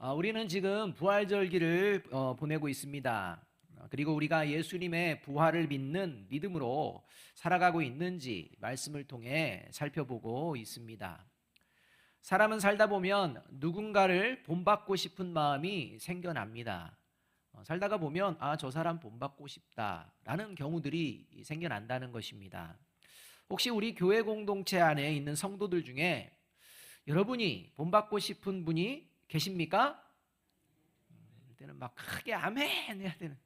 어, 우리는 지금 부활절기를 어, 보내고 있습니다. 어, 그리고 우리가 예수님의 부활을 믿는 믿음으로 살아가고 있는지 말씀을 통해 살펴보고 있습니다. 사람은 살다 보면 누군가를 본받고 싶은 마음이 생겨납니다. 어, 살다가 보면 아, 저 사람 본받고 싶다라는 경우들이 생겨난다는 것입니다. 혹시 우리 교회 공동체 안에 있는 성도들 중에 여러분이 본받고 싶은 분이 계십니까? 음, 때는 막 크게 아멘 해야 되는.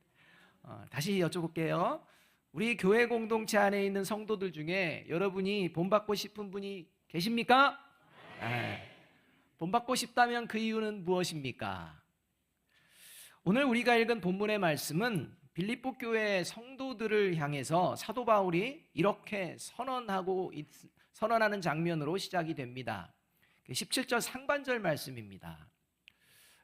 어, 다시 여쭤볼게요. 우리 교회 공동체 안에 있는 성도들 중에 여러분이 본받고 싶은 분이 계십니까? 네. 본받고 싶다면 그 이유는 무엇입니까? 오늘 우리가 읽은 본문의 말씀은 빌립보 교회 성도들을 향해서 사도 바울이 이렇게 선언하고 있, 선언하는 장면으로 시작이 됩니다. 17절 상반절 말씀입니다.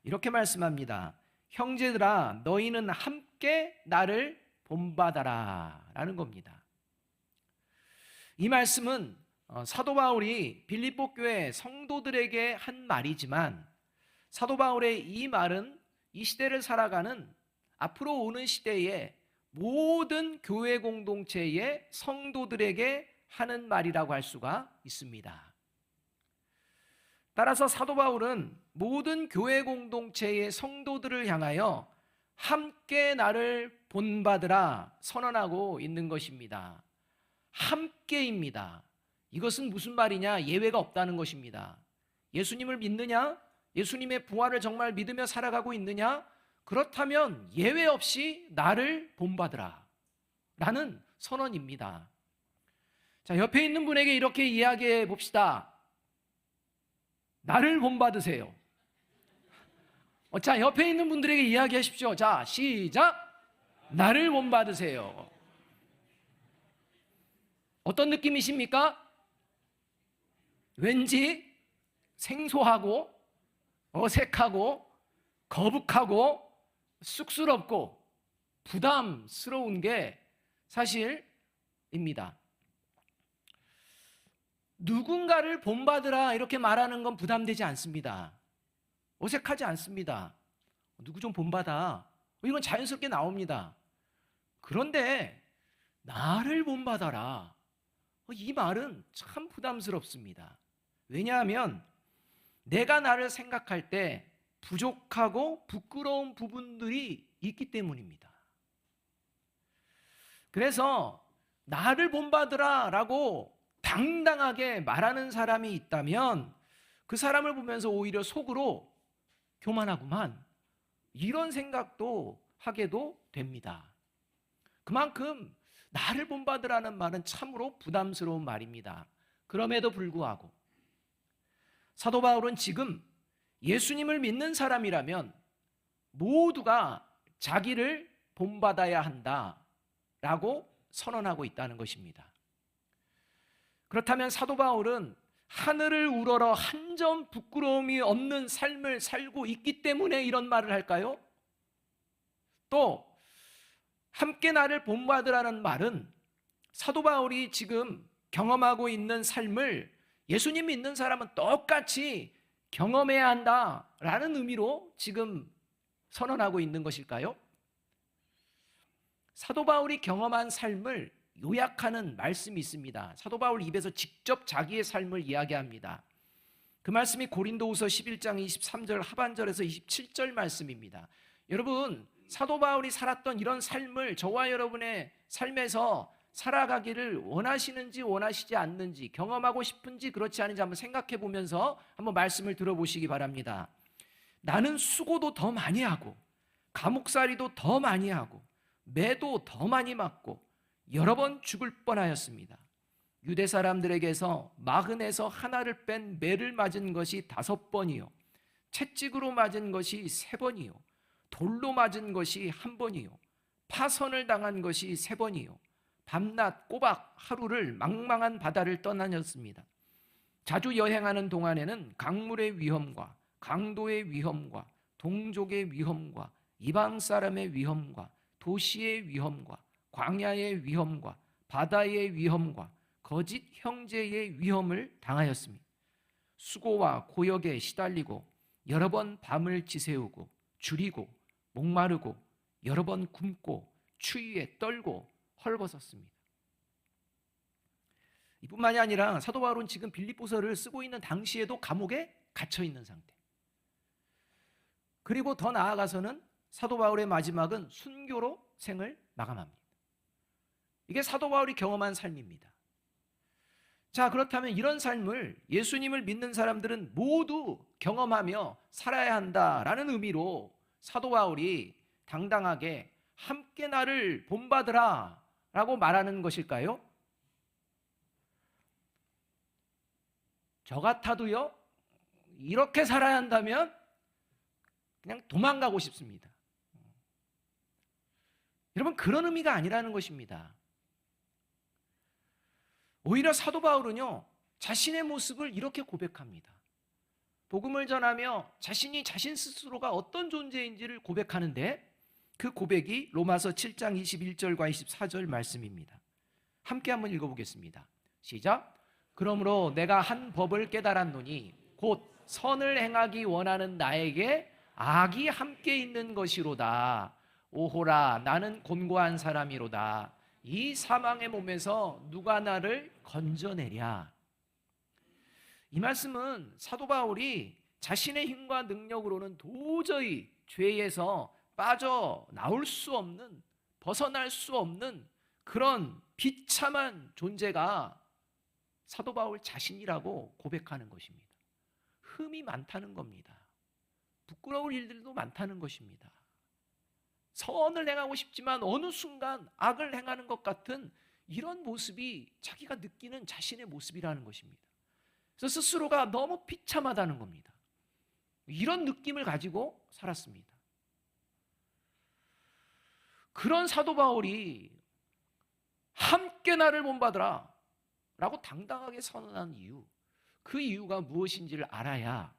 이렇게 말씀합니다. 형제들아 너희는 함께 나를 본받아라 라는 겁니다. 이 말씀은 어, 사도 바울이 빌립보 교회 성도들에게 한 말이지만 사도 바울의 이 말은 이 시대를 살아가는 앞으로 오는 시대에 모든 교회 공동체의 성도들에게 하는 말이라고 할 수가 있습니다. 따라서 사도 바울은 모든 교회 공동체의 성도들을 향하여 함께 나를 본받으라 선언하고 있는 것입니다. 함께입니다. 이것은 무슨 말이냐? 예외가 없다는 것입니다. 예수님을 믿느냐? 예수님의 부활을 정말 믿으며 살아가고 있느냐? 그렇다면 예외 없이 나를 본받으라. 라는 선언입니다. 자, 옆에 있는 분에게 이렇게 이야기해 봅시다. 나를 본받으세요. 어, 자, 옆에 있는 분들에게 이야기하십시오. 자, 시작. 나를 본받으세요. 어떤 느낌이십니까? 왠지 생소하고 어색하고 거북하고 쑥스럽고 부담스러운 게 사실입니다. 누군가를 본받으라 이렇게 말하는 건 부담되지 않습니다. 어색하지 않습니다. 누구 좀 본받아. 이건 자연스럽게 나옵니다. 그런데 나를 본받아라. 이 말은 참 부담스럽습니다. 왜냐하면 내가 나를 생각할 때 부족하고 부끄러운 부분들이 있기 때문입니다. 그래서 나를 본받으라 라고 당당하게 말하는 사람이 있다면 그 사람을 보면서 오히려 속으로 교만하구만 이런 생각도 하게도 됩니다. 그만큼 나를 본받으라는 말은 참으로 부담스러운 말입니다. 그럼에도 불구하고 사도 바울은 지금 예수님을 믿는 사람이라면 모두가 자기를 본받아야 한다라고 선언하고 있다는 것입니다. 그렇다면 사도 바울은 하늘을 우러러 한 점 부끄러움이 없는 삶을 살고 있기 때문에 이런 말을 할까요? 또 함께 나를 본받으라는 말은 사도 바울이 지금 경험하고 있는 삶을 예수님 믿는 사람은 똑같이 경험해야 한다라는 의미로 지금 선언하고 있는 것일까요? 사도 바울이 경험한 삶을 요약하는 말씀이 있습니다. 사도 바울 입에서 직접 자기의 삶을 이야기합니다. 그 말씀이 고린도후서 11장 23절 하반절에서 27절 말씀입니다. 여러분, 사도 바울이 살았던 이런 삶을 저와 여러분의 삶에서 살아가기를 원하시는지 원하시지 않는지 경험하고 싶은지 그렇지 않은지 한번 생각해 보면서 한번 말씀을 들어보시기 바랍니다. 나는 수고도 더 많이 하고 감옥살이도 더 많이 하고 매도 더 많이 맞고 여러 번 죽을 뻔하였습니다. 유대 사람들에게서 마흔에서 하나를 뺀 매를 맞은 것이 다섯 번이요. 채찍으로 맞은 것이 세 번이요. 돌로 맞은 것이 한 번이요. 파선을 당한 것이 세 번이요. 밤낮 꼬박 하루를 망망한 바다를 떠나녔습니다. 자주 여행하는 동안에는 강물의 위험과 강도의 위험과 동족의 위험과 이방 사람의 위험과 도시의 위험과 광야의 위험과 바다의 위험과 거짓 형제의 위험을 당하였습니다. 수고와 고역에 시달리고 여러 번 밤을 지새우고 줄이고 목마르고 여러 번 굶고 추위에 떨고 헐벗었습니다. 이뿐만이 아니라 사도 바울은 지금 빌립보서를 쓰고 있는 당시에도 감옥에 갇혀 있는 상태. 그리고 더 나아가서는 사도 바울의 마지막은 순교로 생을 마감합니다. 이게 사도 바울이 경험한 삶입니다. 자, 그렇다면 이런 삶을 예수님을 믿는 사람들은 모두 경험하며 살아야 한다라는 의미로 사도 바울이 당당하게 함께 나를 본받으라 라고 말하는 것일까요? 저 같아도요, 이렇게 살아야 한다면 그냥 도망가고 싶습니다. 여러분, 그런 의미가 아니라는 것입니다. 오히려 사도 바울은요, 자신의 모습을 이렇게 고백합니다. 복음을 전하며 자신이 자신 스스로가 어떤 존재인지를 고백하는데 그 고백이 로마서 7장 21절과 24절 말씀입니다. 함께 한번 읽어보겠습니다. 시작. 그러므로 내가 한 법을 깨달았노니 곧 선을 행하기 원하는 나에게 악이 함께 있는 것이로다. 오호라 나는 곤고한 사람이로다. 이 사망의 몸에서 누가 나를 건져내랴. 이 말씀은 사도 바울이 자신의 힘과 능력으로는 도저히 죄에서 빠져 나올 수 없는 벗어날 수 없는 그런 비참한 존재가 사도 바울 자신이라고 고백하는 것입니다. 흠이 많다는 겁니다. 부끄러울 일들도 많다는 것입니다. 선을 행하고 싶지만 어느 순간 악을 행하는 것 같은 이런 모습이 자기가 느끼는 자신의 모습이라는 것입니다. 그래서 스스로가 너무 비참하다는 겁니다. 이런 느낌을 가지고 살았습니다. 그런 사도 바울이 함께 나를 본받으라 라고 당당하게 선언한 이유, 그 이유가 무엇인지를 알아야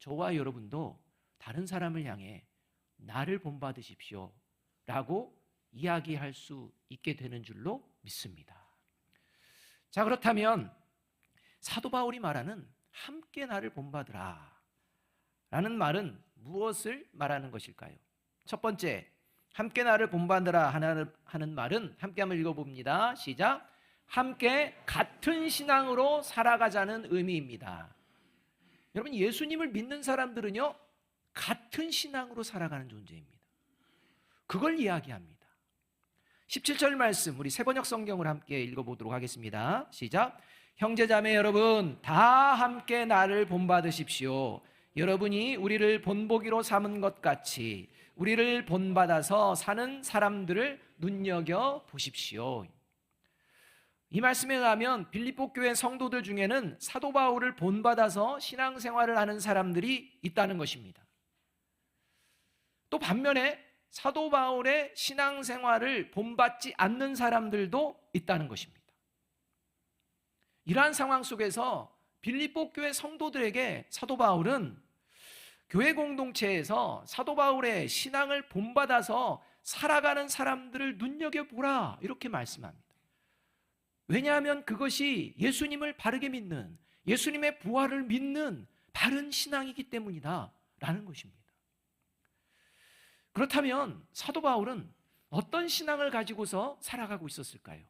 저와 여러분도 다른 사람을 향해 나를 본받으십시오 라고 이야기할 수 있게 되는 줄로 믿습니다. 자, 그렇다면 사도 바울이 말하는 함께 나를 본받으라 라는 말은 무엇을 말하는 것일까요? 첫 번째, 함께 나를 본받으라 하는, 말은 함께 한번 읽어봅니다. 시작. 함께 같은 신앙으로 살아가자는 의미입니다. 여러분, 예수님을 믿는 사람들은요, 같은 신앙으로 살아가는 존재입니다. 그걸 이야기합니다. 17절 말씀, 우리 세번역 성경을 함께 읽어보도록 하겠습니다. 시작. 형제자매 여러분, 다 함께 나를 본받으십시오. 여러분이 우리를 본보기로 삼은 것 같이 우리를 본받아서 사는 사람들을 눈여겨 보십시오. 이 말씀에 의하면 빌립보 교회 성도들 중에는 사도 바울을 본받아서 신앙생활을 하는 사람들이 있다는 것입니다. 또 반면에 사도 바울의 신앙생활을 본받지 않는 사람들도 있다는 것입니다. 이러한 상황 속에서 빌립보 교회 성도들에게 사도 바울은 교회 공동체에서 사도 바울의 신앙을 본받아서 살아가는 사람들을 눈여겨보라 이렇게 말씀합니다. 왜냐하면 그것이 예수님을 바르게 믿는 예수님의 부활을 믿는 바른 신앙이기 때문이다 라는 것입니다. 그렇다면 사도 바울은 어떤 신앙을 가지고서 살아가고 있었을까요?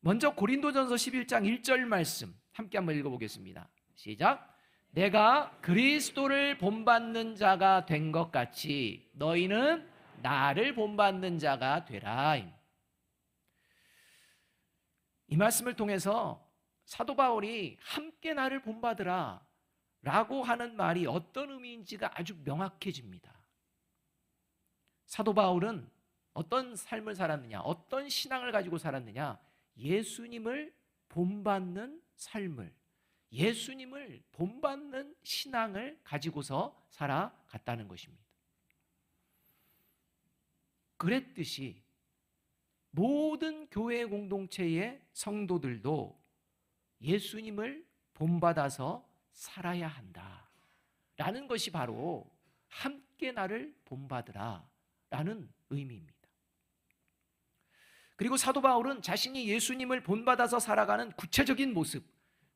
먼저 고린도전서 11장 1절 말씀 함께 한번 읽어보겠습니다. 시작. 내가 그리스도를 본받는 자가 된 것 같이 너희는 나를 본받는 자가 되라. 이 말씀을 통해서 사도 바울이 함께 나를 본받으라 라고 하는 말이 어떤 의미인지가 아주 명확해집니다. 사도 바울은 어떤 삶을 살았느냐, 어떤 신앙을 가지고 살았느냐, 예수님을 본받는 삶을, 예수님을 본받는 신앙을 가지고서 살아갔다는 것입니다. 그랬듯이 모든 교회 공동체의 성도들도 예수님을 본받아서 살아야 한다. 라는 것이 바로 함께 나를 본받으라. 라는 의미입니다. 그리고 사도 바울은 자신이 예수님을 본받아서 살아가는 구체적인 모습,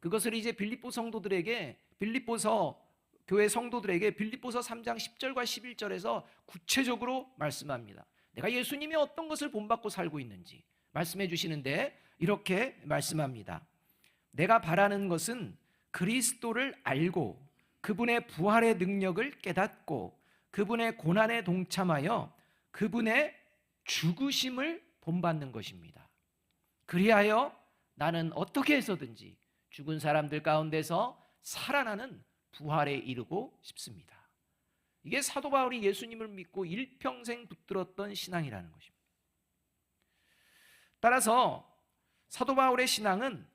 그것을 이제 빌립보 성도들에게 빌립보서 교회 성도들에게 빌립보서 3장 10절과 11절에서 구체적으로 말씀합니다. 내가 예수님이 어떤 것을 본받고 살고 있는지 말씀해 주시는데 이렇게 말씀합니다. 내가 바라는 것은 그리스도를 알고 그분의 부활의 능력을 깨닫고 그분의 고난에 동참하여 그분의 죽으심을 본받는 것입니다. 그리하여 나는 어떻게 해서든지 죽은 사람들 가운데서 살아나는 부활에 이르고 싶습니다. 이게 사도 바울이 예수님을 믿고 일평생 붙들었던 신앙이라는 것입니다. 따라서 사도 바울의 신앙은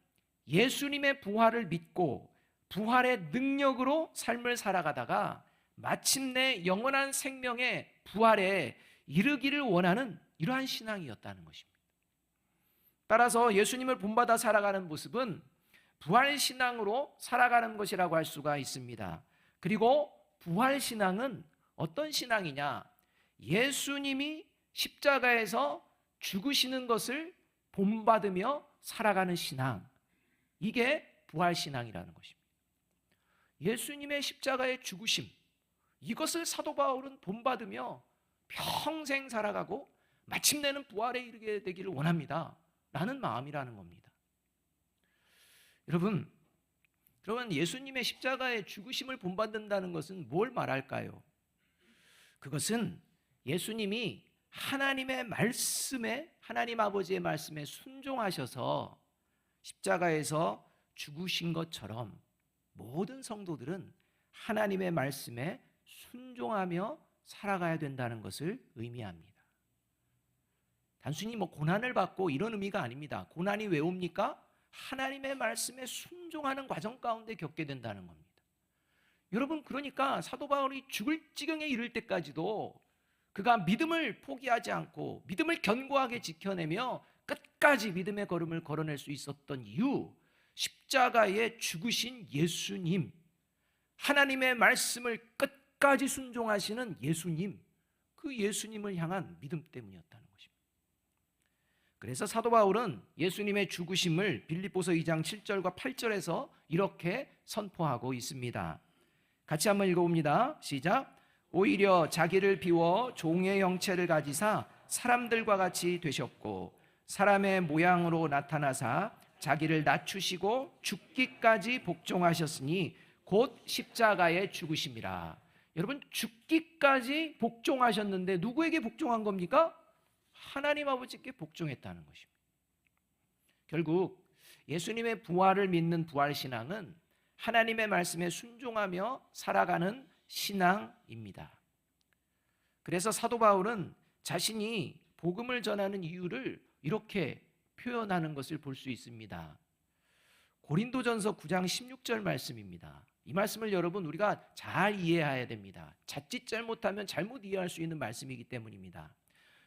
예수님의 부활을 믿고 부활의 능력으로 삶을 살아가다가 마침내 영원한 생명의 부활에 이르기를 원하는 이러한 신앙이었다는 것입니다. 따라서 예수님을 본받아 살아가는 모습은 부활 신앙으로 살아가는 것이라고 할 수가 있습니다. 그리고 부활 신앙은 어떤 신앙이냐? 예수님이 십자가에서 죽으시는 것을 본받으며 살아가는 신앙. 이게 부활 신앙이라는 것입니다. 예수님의 십자가의 죽으심. 이것을 사도 바울은 본받으며 평생 살아가고 마침내는 부활에 이르게 되기를 원합니다. 라는 마음이라는 겁니다. 여러분, 그러면 예수님의 십자가의 죽으심을 본받는다는 것은 뭘 말할까요? 그것은 예수님이 하나님의 말씀에 하나님 아버지의 말씀에 순종하셔서 십자가에서 죽으신 것처럼 모든 성도들은 하나님의 말씀에 순종하며 살아가야 된다는 것을 의미합니다. 단순히 뭐 고난을 받고 이런 의미가 아닙니다. 고난이 왜 옵니까? 하나님의 말씀에 순종하는 과정 가운데 겪게 된다는 겁니다. 여러분 그러니까 사도 바울이 죽을 지경에 이를 때까지도 그가 믿음을 포기하지 않고 믿음을 견고하게 지켜내며 끝까지 믿음의 걸음을 걸어낼 수 있었던 이유 십자가에 죽으신 예수님 하나님의 말씀을 끝 까지 순종하시는 예수님 그 예수님을 향한 믿음 때문이었다는 것입니다. 그래서 사도 바울은 예수님의 죽으심을 빌립보서 2장 7절과 8절에서 이렇게 선포하고 있습니다. 같이 한번 읽어봅니다. 시작. 오히려 자기를 비워 종의 형체를 가지사 사람들과 같이 되셨고 사람의 모양으로 나타나사 자기를 낮추시고 죽기까지 복종하셨으니 곧 십자가에 죽으심이라. 여러분 죽기까지 복종하셨는데 누구에게 복종한 겁니까? 하나님 아버지께 복종했다는 것입니다. 결국 예수님의 부활을 믿는 부활 신앙은 하나님의 말씀에 순종하며 살아가는 신앙입니다. 그래서 사도 바울은 자신이 복음을 전하는 이유를 이렇게 표현하는 것을 볼 수 있습니다. 고린도전서 9장 16절 말씀입니다. 이 말씀을 여러분 우리가 잘 이해해야 됩니다. 자칫 잘못하면 잘못 이해할 수 있는 말씀이기 때문입니다.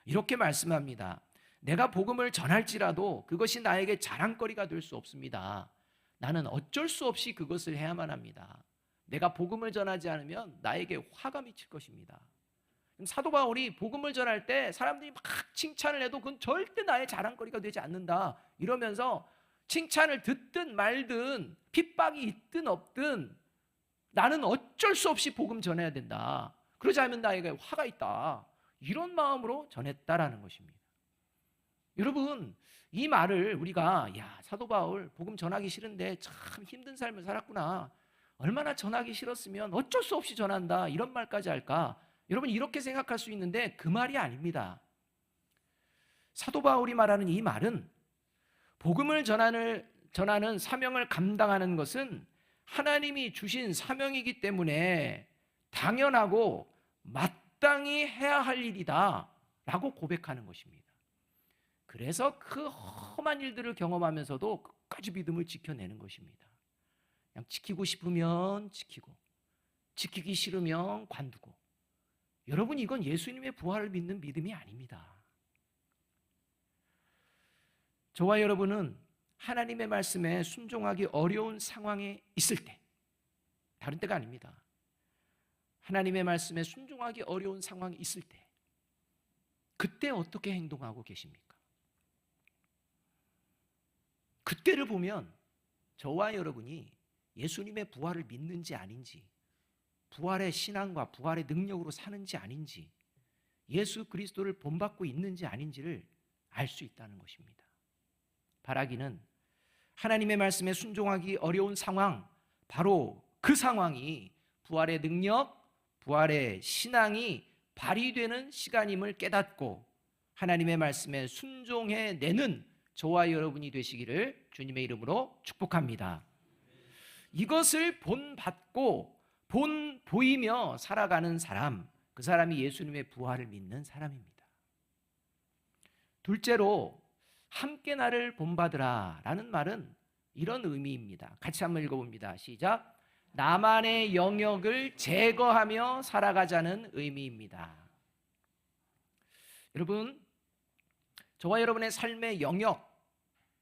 이렇게 말씀합니다. 내가 복음을 전할지라도 그것이 나에게 자랑거리가 될 수 없습니다. 나는 어쩔 수 없이 그것을 해야만 합니다. 내가 복음을 전하지 않으면 나에게 화가 미칠 것입니다. 사도 바울이 복음을 전할 때 사람들이 막 칭찬을 해도 그건 절대 나의 자랑거리가 되지 않는다. 이러면서 칭찬을 듣든 말든 핍박이 있든 없든 나는 어쩔 수 없이 복음 전해야 된다. 그러지 않으면 나에게 화가 있다. 이런 마음으로 전했다라는 것입니다. 여러분, 이 말을 우리가 야, 사도 바울 복음 전하기 싫은데 참 힘든 삶을 살았구나. 얼마나 전하기 싫었으면 어쩔 수 없이 전한다. 이런 말까지 할까? 여러분 이렇게 생각할 수 있는데 그 말이 아닙니다. 사도 바울이 말하는 이 말은 복음을 전하는, 전하는 사명을 감당하는 것은 하나님이 주신 사명이기 때문에 당연하고 마땅히 해야 할 일이다 라고 고백하는 것입니다. 그래서 그 험한 일들을 경험하면서도 끝까지 믿음을 지켜내는 것입니다. 그냥 지키고 싶으면 지키고, 지키기 싫으면 관두고. 여러분, 이건 예수님의 부활을 믿는 믿음이 아닙니다. 저와 여러분은 하나님의 말씀에 순종하기 어려운 상황에 있을 때, 다른 때가 아닙니다. 하나님의 말씀에 순종하기 어려운 상황이 있을 때, 그때 어떻게 행동하고 계십니까? 그때를 보면 저와 여러분이 예수님의 부활을 믿는지 아닌지 부활의 신앙과 부활의 능력으로 사는지 아닌지 예수 그리스도를 본받고 있는지 아닌지를 알 수 있다는 것입니다. 바라기는 하나님의 말씀에 순종하기 어려운 상황, 바로 그 상황이 부활의 능력, 부활의 신앙이 발휘되는 시간임을 깨닫고 하나님의 말씀에 순종해 내는 저와 여러분이 되시기를 주님의 이름으로 축복합니다. 이것을 본받고 본 보이며 살아가는 사람, 그 사람이 예수님의 부활을 믿는 사람입니다. 둘째로 함께 나를 본받으라 라는 말은 이런 의미입니다. 같이 한번 읽어봅니다. 시작. 나만의 영역을 제거하며 살아가자는 의미입니다. 여러분, 저와 여러분의 삶의 영역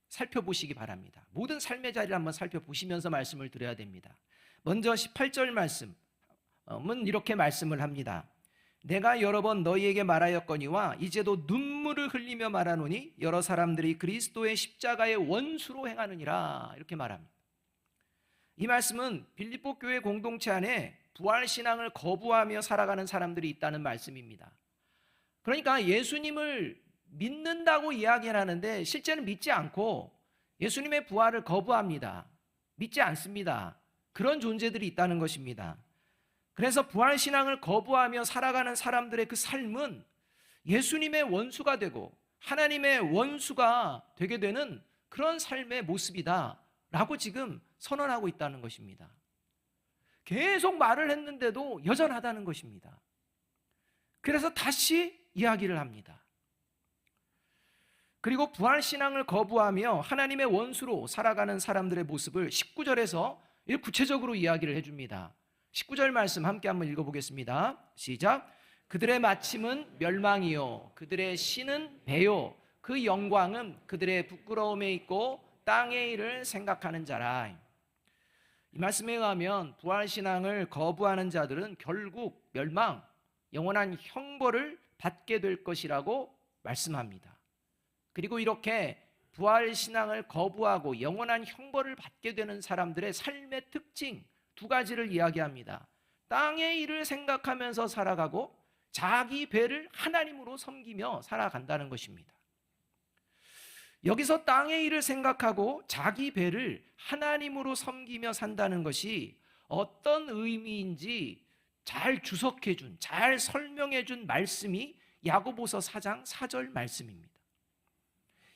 살펴보시기 바랍니다. 모든 삶의 자리를 한번 살펴보시면서 말씀을 드려야 됩니다. 먼저 18절 말씀은 이렇게 말씀을 합니다. 내가 여러 번 너희에게 말하였거니와 이제도 눈물을 흘리며 말하노니 여러 사람들이 그리스도의 십자가의 원수로 행하느니라 이렇게 말합니다. 이 말씀은 빌립보 교회 공동체 안에 부활 신앙을 거부하며 살아가는 사람들이 있다는 말씀입니다. 그러니까 예수님을 믿는다고 이야기를 하는데 실제는 믿지 않고 예수님의 부활을 거부합니다. 믿지 않습니다. 그런 존재들이 있다는 것입니다. 그래서 부활 신앙을 거부하며 살아가는 사람들의 그 삶은 예수님의 원수가 되고 하나님의 원수가 되게 되는 그런 삶의 모습이다 라고 지금 선언하고 있다는 것입니다. 계속 말을 했는데도 여전하다는 것입니다. 그래서 다시 이야기를 합니다. 그리고 부활 신앙을 거부하며 하나님의 원수로 살아가는 사람들의 모습을 19절에서 구체적으로 이야기를 해줍니다. 19절 말씀 함께 한번 읽어보겠습니다. 시작. 그들의 마침은 멸망이요. 그들의 신은 배요. 그 영광은 그들의 부끄러움에 있고 땅의 일을 생각하는 자라. 이 말씀에 의하면 부활신앙을 거부하는 자들은 결국 멸망, 영원한 형벌을 받게 될 것이라고 말씀합니다. 그리고 이렇게 부활신앙을 거부하고 영원한 형벌을 받게 되는 사람들의 삶의 특징, 두 가지를 이야기합니다. 땅의 일을 생각하면서 살아가고 자기 배를 하나님으로 섬기며 살아간다는 것입니다. 여기서 땅의 일을 생각하고 자기 배를 하나님으로 섬기며 산다는 것이 어떤 의미인지 잘 주석해 준, 잘 설명해 준 말씀이 야고보서 4장 4절 말씀입니다.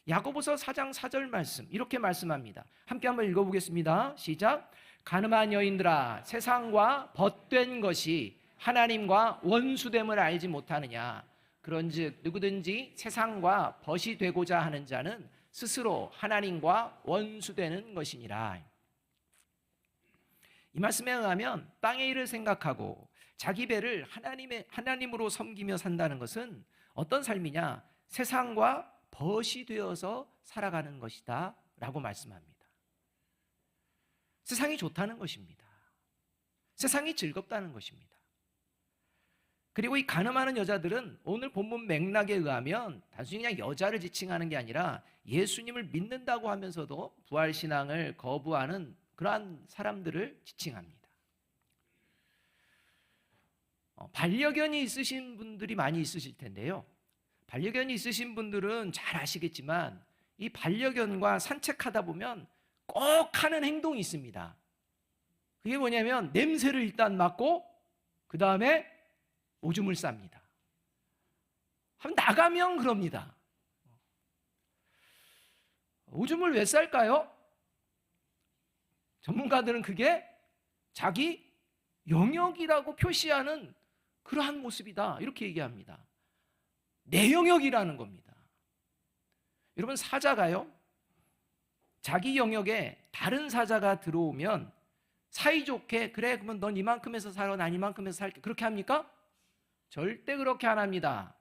야고보서 4장 4절 말씀 이렇게 말씀합니다. 함께 한번 읽어 보겠습니다. 시작. 가늠한 여인들아 세상과 벗된 것이 하나님과 원수됨을 알지 못하느냐? 그런즉 누구든지 세상과 벗이 되고자 하는 자는 스스로 하나님과 원수되는 것이니라. 이 말씀에 의하면 땅의 일을 생각하고 자기 배를 하나님의 하나님으로 섬기며 산다는 것은 어떤 삶이냐? 세상과 벗이 되어서 살아가는 것이다라고 말씀합니다. 세상이 좋다는 것입니다. 세상이 즐겁다는 것입니다. 그리고 이 가늠하는 여자들은 오늘 본문 맥락에 의하면 단순히 그냥 여자를 지칭하는 게 아니라 예수님을 믿는다고 하면서도 부활 신앙을 거부하는 그러한 사람들을 지칭합니다. 어, 반려견이 있으신 분들이 많이 있으실 텐데요. 반려견이 있으신 분들은 잘 아시겠지만 이 반려견과 산책하다 보면 꼭 하는 행동이 있습니다. 그게 뭐냐면 냄새를 일단 맡고 그 다음에 오줌을 쌉니다. 한 나가면 그럽니다. 오줌을 왜 쌀까요? 전문가들은 그게 자기 영역이라고 표시하는 그러한 모습이다. 이렇게 얘기합니다. 내 영역이라는 겁니다. 여러분, 사자가요, 자기 영역에 다른 사자가 들어오면 사이좋게 그래 그러면 넌 이만큼에서 살아 난 이만큼에서 살게 그렇게 합니까? 절대 그렇게 안 합니다.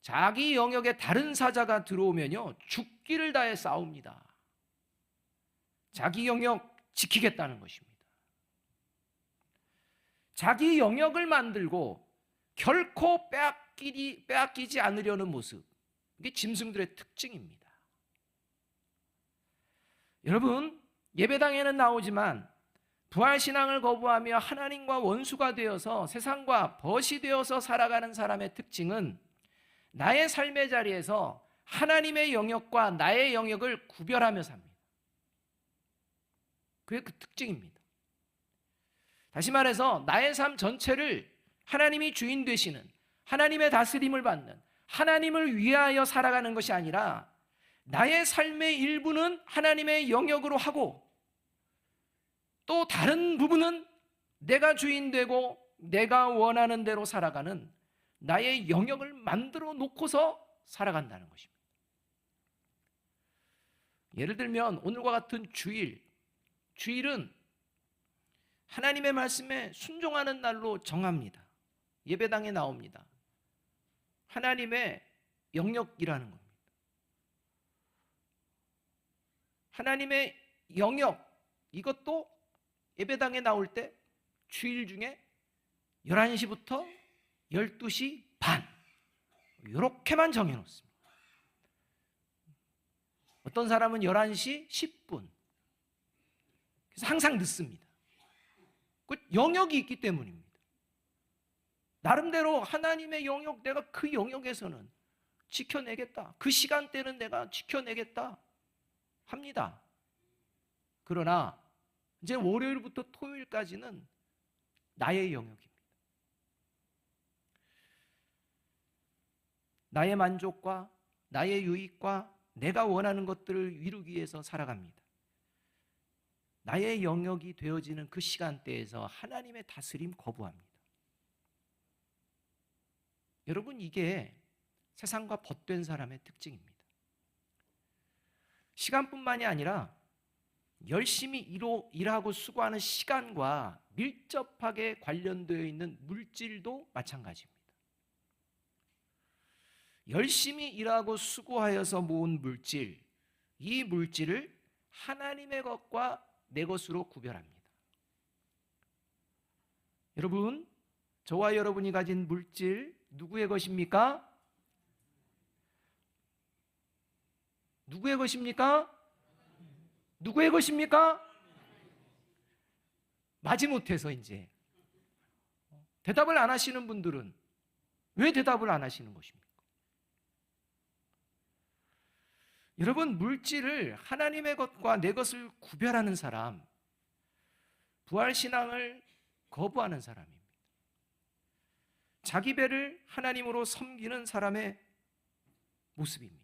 자기 영역에 다른 사자가 들어오면요 죽기를 다해 싸웁니다. 자기 영역 지키겠다는 것입니다. 자기 영역을 만들고 결코 빼앗기지, 빼앗기지 않으려는 모습 이게 짐승들의 특징입니다. 여러분, 예배당에는 나오지만 부활 신앙을 거부하며 하나님과 원수가 되어서 세상과 벗이 되어서 살아가는 사람의 특징은 나의 삶의 자리에서 하나님의 영역과 나의 영역을 구별하며 삽니다. 그게 그 특징입니다. 다시 말해서 나의 삶 전체를 하나님이 주인 되시는 하나님의 다스림을 받는 하나님을 위하여 살아가는 것이 아니라 나의 삶의 일부는 하나님의 영역으로 하고 또 다른 부분은 내가 주인 되고 내가 원하는 대로 살아가는 나의 영역을 만들어 놓고서 살아간다는 것입니다. 예를 들면 오늘과 같은 주일, 주일은 하나님의 말씀에 순종하는 날로 정합니다. 예배당에 나옵니다. 하나님의 영역이라는 겁니다. 하나님의 영역, 이것도 예배당에 나올 때 주일 중에 11시부터 12시 반 이렇게만 정해 놓습니다. 어떤 사람은 11시 10분. 그래서 항상 늦습니다. 그 영역이 있기 때문입니다. 나름대로 하나님의 영역 내가 그 영역에서는 지켜내겠다. 그 시간대는 내가 지켜내겠다 합니다. 그러나 이제 월요일부터 토요일까지는 나의 영역입니다. 나의 만족과 나의 유익과 내가 원하는 것들을 이루기 위해서 살아갑니다. 나의 영역이 되어지는 그 시간대에서 하나님의 다스림 거부합니다. 여러분, 이게 세상과 벗된 사람의 특징입니다. 시간뿐만이 아니라 열심히 일하고 수고하는 시간과 밀접하게 관련되어 있는 물질도 마찬가지입니다. 열심히 일하고 수고하여서 모은 물질, 이 물질을 하나님의 것과 내 것으로 구별합니다. 여러분, 저와 여러분이 가진 물질 누구의 것입니까? 누구의 것입니까? 누구의 것입니까? 마지못해서 이제 대답을 안 하시는 분들은 왜 대답을 안 하시는 것입니까? 여러분 물질을 하나님의 것과 내 것을 구별하는 사람 부활 신앙을 거부하는 사람입니다. 자기 배를 하나님으로 섬기는 사람의 모습입니다.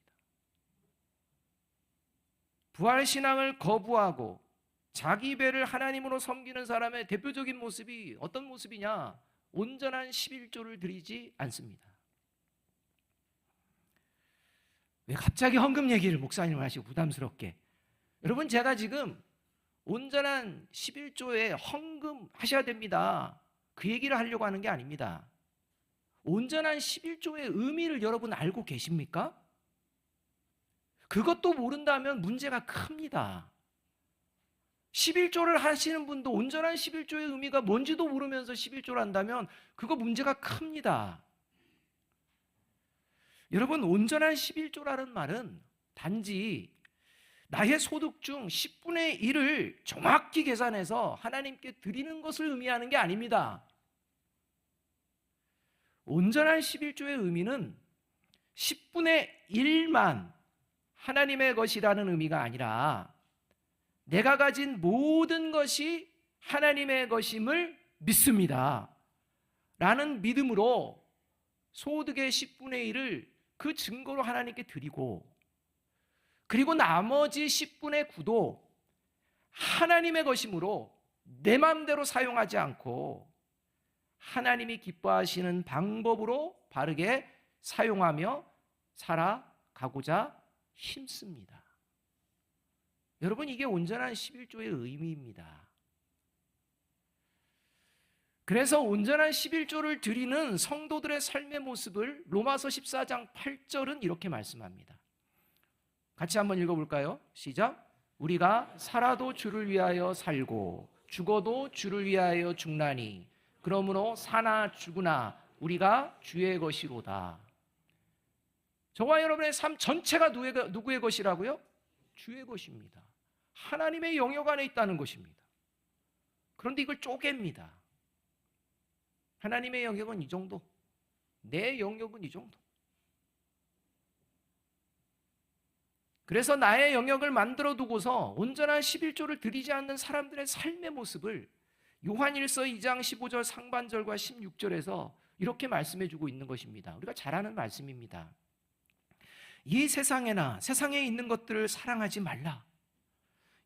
부활 신앙을 거부하고 자기 배를 하나님으로 섬기는 사람의 대표적인 모습이 어떤 모습이냐? 온전한 11조를 드리지 않습니다. 왜 갑자기 헌금 얘기를 목사님 하시고 부담스럽게? 여러분 제가 지금 온전한 11조에 헌금 하셔야 됩니다. 그 얘기를 하려고 하는 게 아닙니다. 온전한 11조의 의미를 여러분 알고 계십니까? 그것도 모른다면 문제가 큽니다. 11조를 하시는 분도 온전한 11조의 의미가 뭔지도 모르면서 11조를 한다면 그거 문제가 큽니다. 여러분, 온전한 11조라는 말은 단지 나의 소득 중 10분의 1을 정확히 계산해서 하나님께 드리는 것을 의미하는 게 아닙니다. 온전한 11조의 의미는 10분의 1만 하나님의 것이라는 의미가 아니라 내가 가진 모든 것이 하나님의 것임을 믿습니다. 라는 믿음으로 소득의 10분의 1을 그 증거로 하나님께 드리고 그리고 나머지 10분의 9도 하나님의 것이므로 내 마음대로 사용하지 않고 하나님이 기뻐하시는 방법으로 바르게 사용하며 살아가고자 힘씁니다. 여러분 이게 온전한 11조의 의미입니다. 그래서 온전한 11조를 드리는 성도들의 삶의 모습을 로마서 14장 8절은 이렇게 말씀합니다. 같이 한번 읽어볼까요? 시작. 우리가 살아도 주를 위하여 살고 죽어도 주를 위하여 죽나니 그러므로 사나 죽으나 우리가 주의 것이로다. 저와 여러분의 삶 전체가 누구의, 누구의 것이라고요? 주의 것입니다. 하나님의 영역 안에 있다는 것입니다. 그런데 이걸 쪼갭니다. 하나님의 영역은 이 정도. 내 영역은 이 정도. 그래서 나의 영역을 만들어 두고서 온전한 11조를 드리지 않는 사람들의 삶의 모습을 요한일서 2장 15절 상반절과 16절에서 이렇게 말씀해 주고 있는 것입니다. 우리가 잘 아는 말씀입니다. 이 세상에나 세상에 있는 것들을 사랑하지 말라.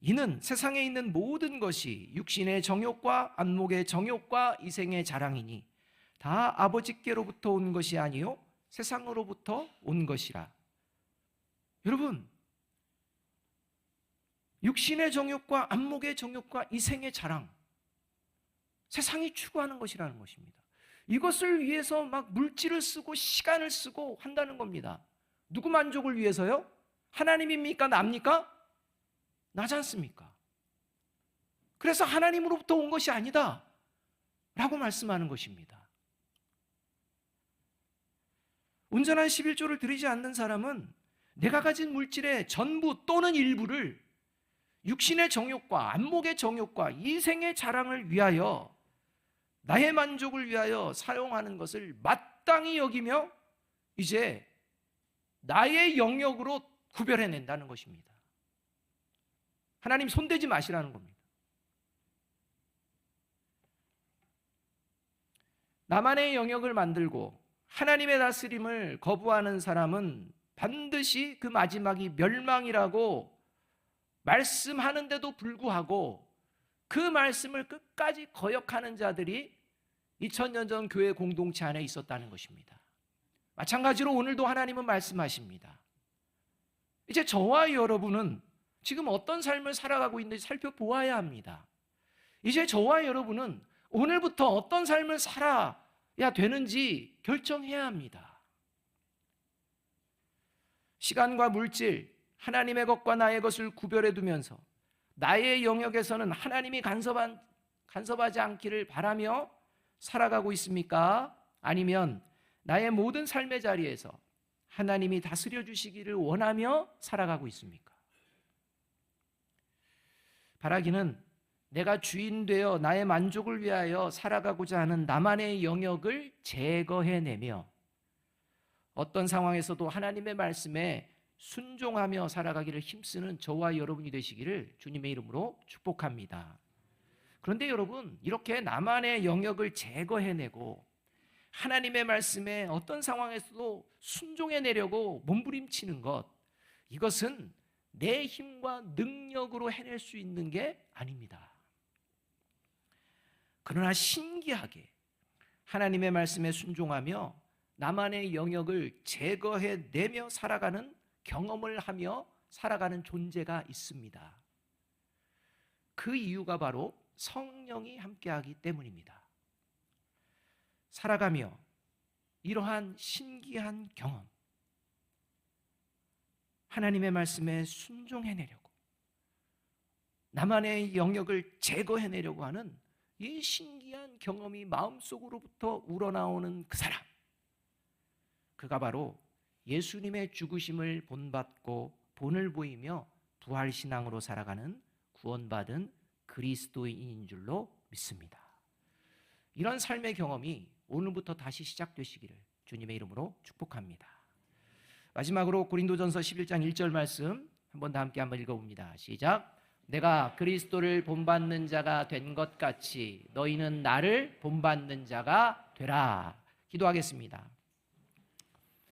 이는 세상에 있는 모든 것이 육신의 정욕과 안목의 정욕과 이생의 자랑이니 다 아버지께로부터 온 것이 아니요 세상으로부터 온 것이라. 여러분, 육신의 정욕과 안목의 정욕과 이생의 자랑, 세상이 추구하는 것이라는 것입니다. 이것을 위해서 막 물질을 쓰고 시간을 쓰고 한다는 겁니다. 누구 만족을 위해서요? 하나님입니까? 납니까? 나지 않습니까? 그래서 하나님으로부터 온 것이 아니다. 라고 말씀하는 것입니다. 온전한 11조를 드리지 않는 사람은 내가 가진 물질의 전부 또는 일부를 육신의 정욕과 안목의 정욕과 이생의 자랑을 위하여 나의 만족을 위하여 사용하는 것을 마땅히 여기며 이제 나의 영역으로 구별해낸다는 것입니다. 하나님 손대지 마시라는 겁니다. 나만의 영역을 만들고 하나님의 다스림을 거부하는 사람은 반드시 그 마지막이 멸망이라고 말씀하는데도 불구하고 그 말씀을 끝까지 거역하는 자들이 2000년 전 교회 공동체 안에 있었다는 것입니다. 마찬가지로 오늘도 하나님은 말씀하십니다. 이제 저와 여러분은 지금 어떤 삶을 살아가고 있는지 살펴보아야 합니다. 이제 저와 여러분은 오늘부터 어떤 삶을 살아야 되는지 결정해야 합니다. 시간과 물질, 하나님의 것과 나의 것을 구별해 두면서 나의 영역에서는 하나님이 간섭한, 간섭하지 않기를 바라며 살아가고 있습니까? 아니면 나의 모든 삶의 자리에서 하나님이 다스려 주시기를 원하며 살아가고 있습니까? 바라기는 내가 주인 되어 나의 만족을 위하여 살아가고자 하는 나만의 영역을 제거해내며 어떤 상황에서도 하나님의 말씀에 순종하며 살아가기를 힘쓰는 저와 여러분이 되시기를 주님의 이름으로 축복합니다. 그런데 여러분, 이렇게 나만의 영역을 제거해내고 하나님의 말씀에 어떤 상황에서도 순종해 내려고 몸부림치는 것, 이것은 내 힘과 능력으로 해낼 수 있는 게 아닙니다. 그러나 신기하게 하나님의 말씀에 순종하며 나만의 영역을 제거해 내며 살아가는 경험을 하며 살아가는 존재가 있습니다. 그 이유가 바로 성령이 함께하기 때문입니다. 살아가며 이러한 신기한 경험, 하나님의 말씀에 순종해내려고, 나만의 영역을 제거해내려고 하는 이 신기한 경험이 마음속으로부터 우러나오는 그 사람, 그가 바로 예수님의 죽으심을 본받고 본을 보이며 부활 신앙으로 살아가는 구원받은 그리스도인인 줄로 믿습니다. 이런 삶의 경험이 오늘부터 다시 시작되시기를 주님의 이름으로 축복합니다. 마지막으로 고린도전서 11장 1절 말씀 한번 다 함께 한번 읽어봅니다. 시작. 내가 그리스도를 본받는 자가 된 것 같이 너희는 나를 본받는 자가 되라. 기도하겠습니다.